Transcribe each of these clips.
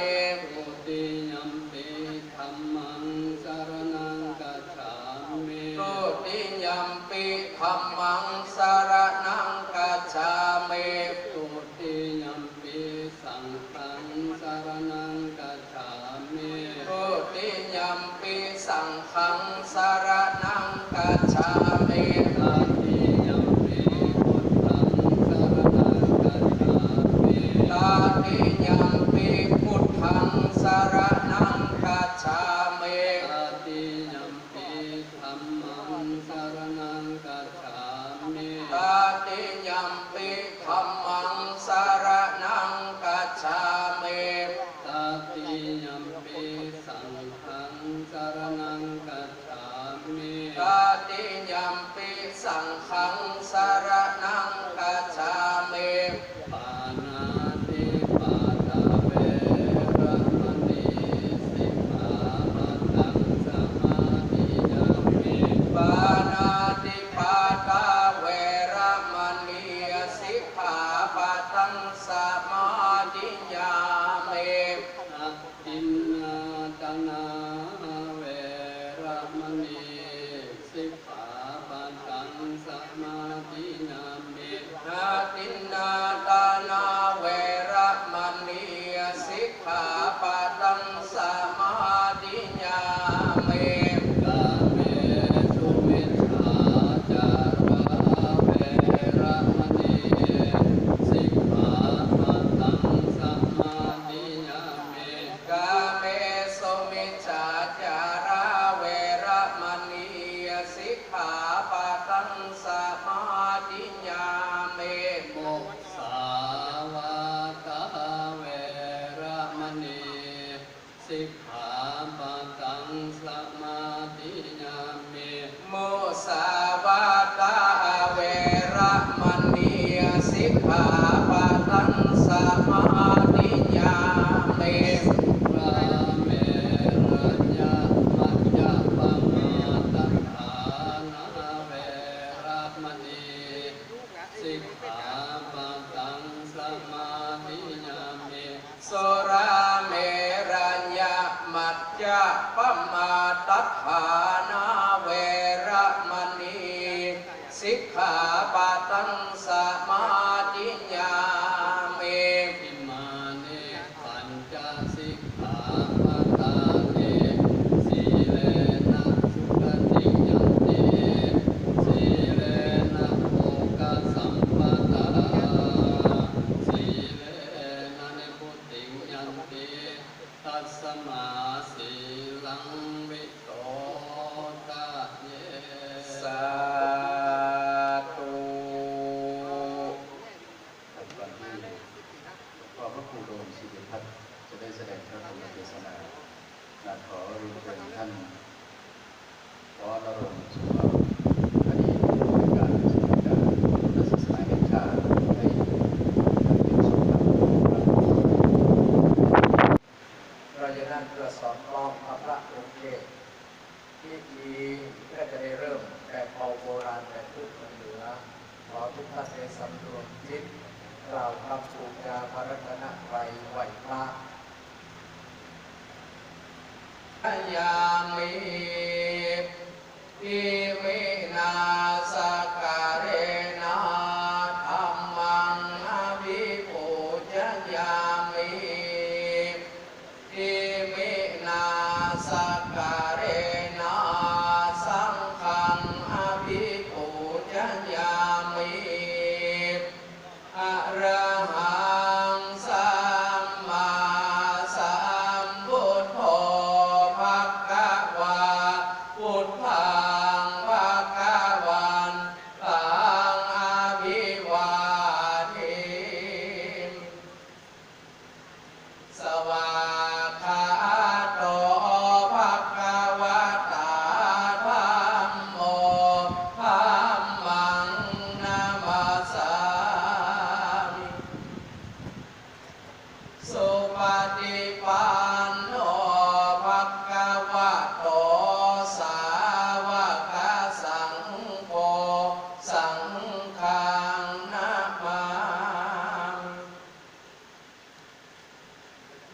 Yeah. ที่ธีก็จะได้เริ่มแต่เอาโบราณแต่ทุกคนเหนือขอทุกท่านได้สำรวมจิตกล่าวคำสูจาพระรัตนไตรไหวพระยามีอิมินา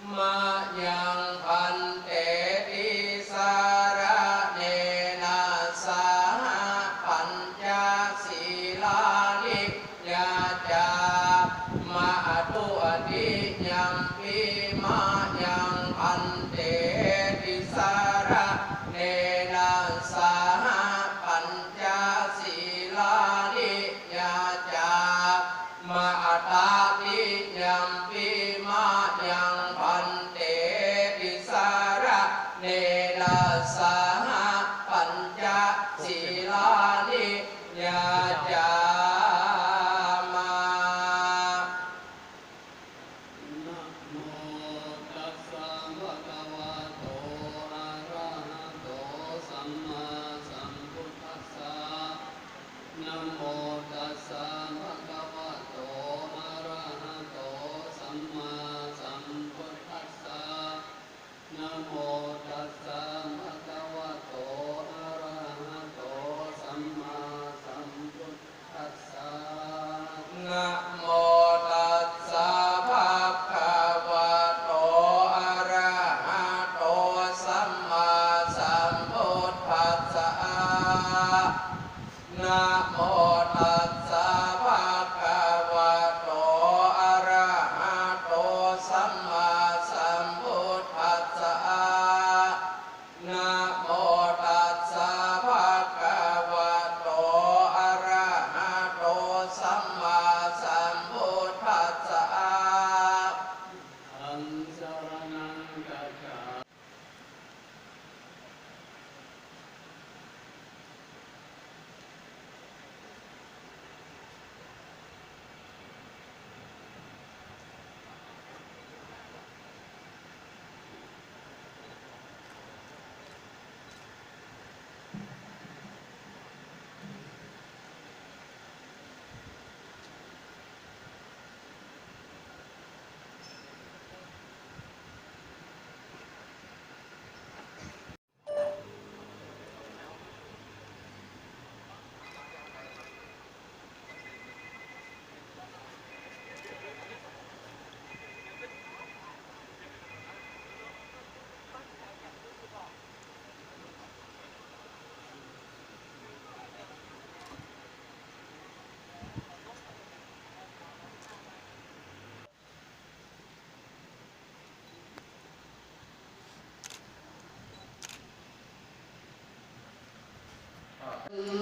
মা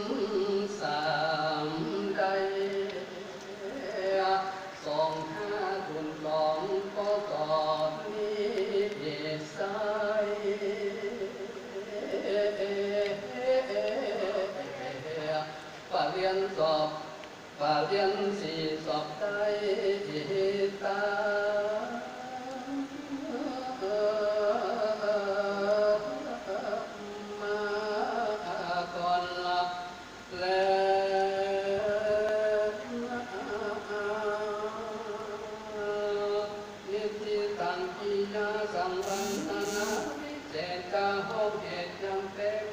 Hum. hold get down there.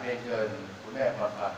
เพียงเกินคุณแม่พรพันธ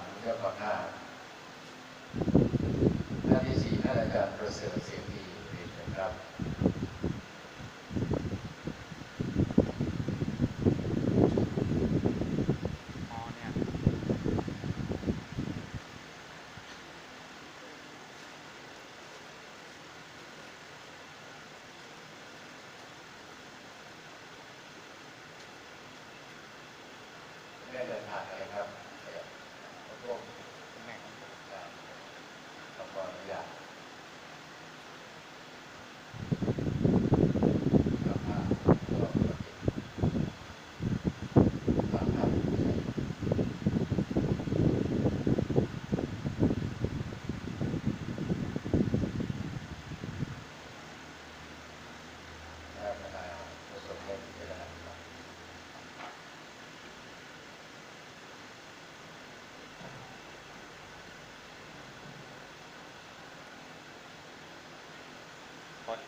พด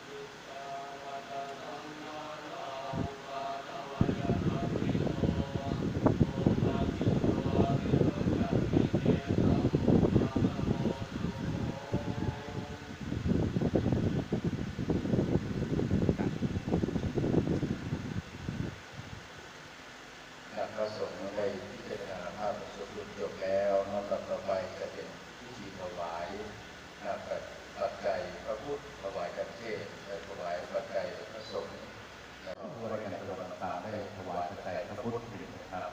และพระสงฆ์ได้พิจารณาภาพประสบลุจบแล้วลำดับต่อไปจะเป็นพิธีถวายนะปัจจัยพระพุทธถวายกันเทศและถวายปัจจัยพระสงฆ์แล้วก็ผู้บริการตลอดต่างๆได้ถวายปัจจัยพระพุทธนะครับ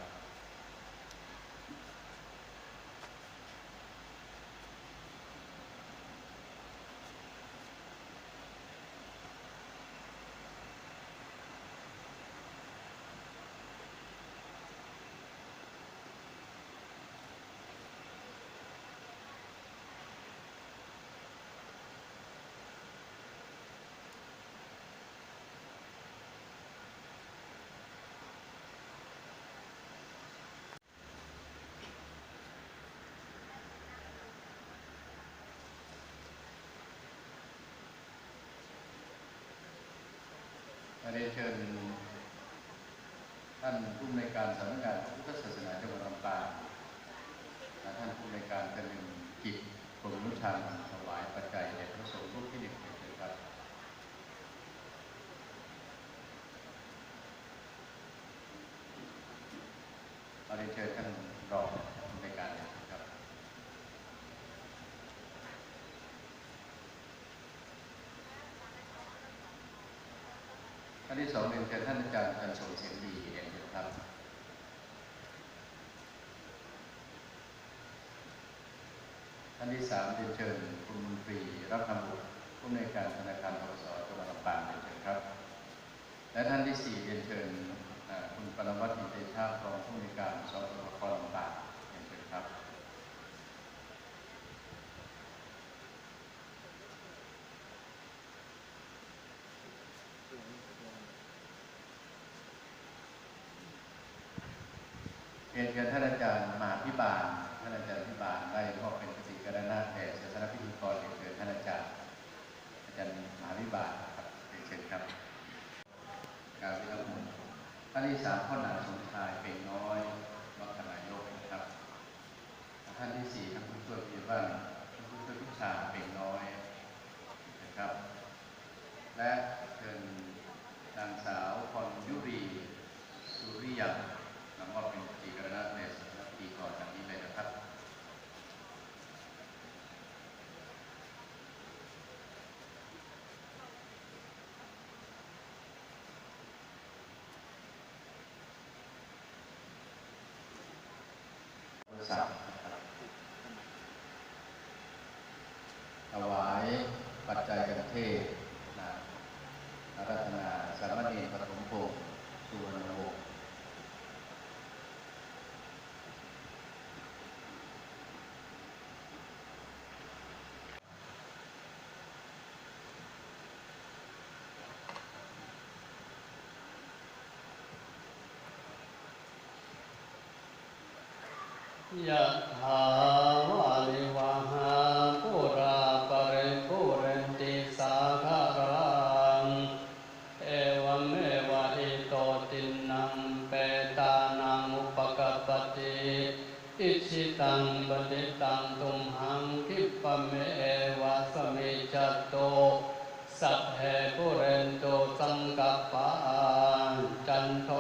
อันนี้เชิญท่านผู้ในการสำนักงานพระพุทธศาสนาจังหวัดลำปางและท่านผู้ในการกนึงกิจกรมนุชาถวายปัจจัยแด่พระสงฆ์รูปที่หนึ่งเชิญครับเอาเรียนเชิญท่านรองผู้ในวยการเลยครับ ท่านที่สองเรียนเชิญท่านอาจารย์จันทร์ทรงเสียงดีเรียนเชิญครับ ท่านที่สามเรียนเชิญคุณมนตรีรับคำบุตรผู้อำนการธนาคารทกสจังหวัดลำปางเรียนเชิญครับ และท่านที่สี่เรียนเชิญคุณปรมัตถ์อินเตชาตรองผู้อำนการสสพลำปางเรียนเชิญครับ เรียนเชิญท่านอาจารย์มหาพิบาลท่านอาจารย์พิบาลได้มอบเป็นปฏิกรณาแทนศาสนพิธีกรเรียนเชิญท่านอาจารย์ อาจารย์มหาพิบาลครับเรียนเชิญครับการวิรัมย์ท่านที่สามพ่อหนาสมชายเป็นน้อยวัฒนายกนะครับ ท่านที่สี่ท่านผู้ช่วยผู้ใหญ่บ้านท่านผู้ช่วยผู้ชาเป็นน้อยนะครับ และเชิญนางสาวพรยุรีสุริยัง นำมอบเป็นปฏิกรณาในสถานที่ก่อนจากนี้เลยนะครับโทรศัทถวายปัจจัยกันเทศนะอารัธนาสารมเณรปฐมพงศ์สุวรรณวงศ์ ยะถาวาลิวาหาปุราปะเรปุเรนติสาคารัง เอวเมวะอิโตตินังเปตานังอุปกปปติอิชิตังปฏิตังตุมหังคิปะเมวะสมิจจโตสัพเพปุเรนโตสังกัปปะจันโท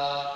감사합니다.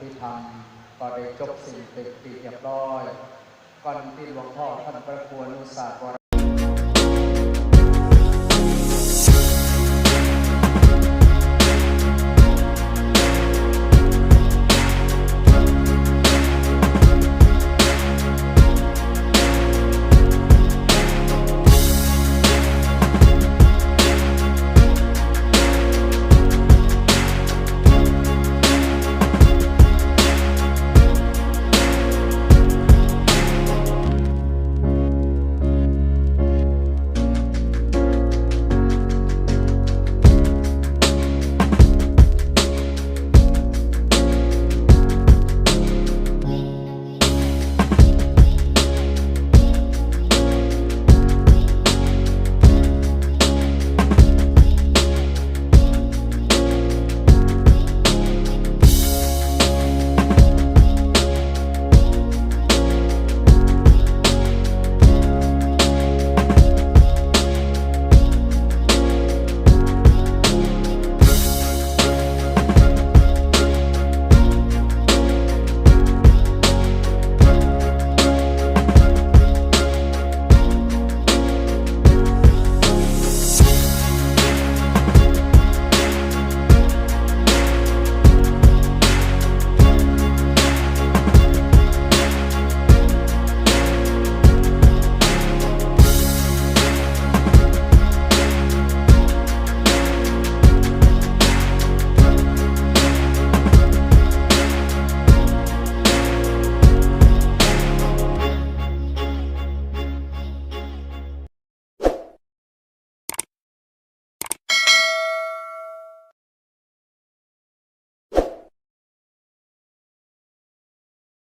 พิธรรมก็ได้จบสิ่งติดปีเรียบร้อยก่อนที่หลวงพ่อท่านประควรนุสาวร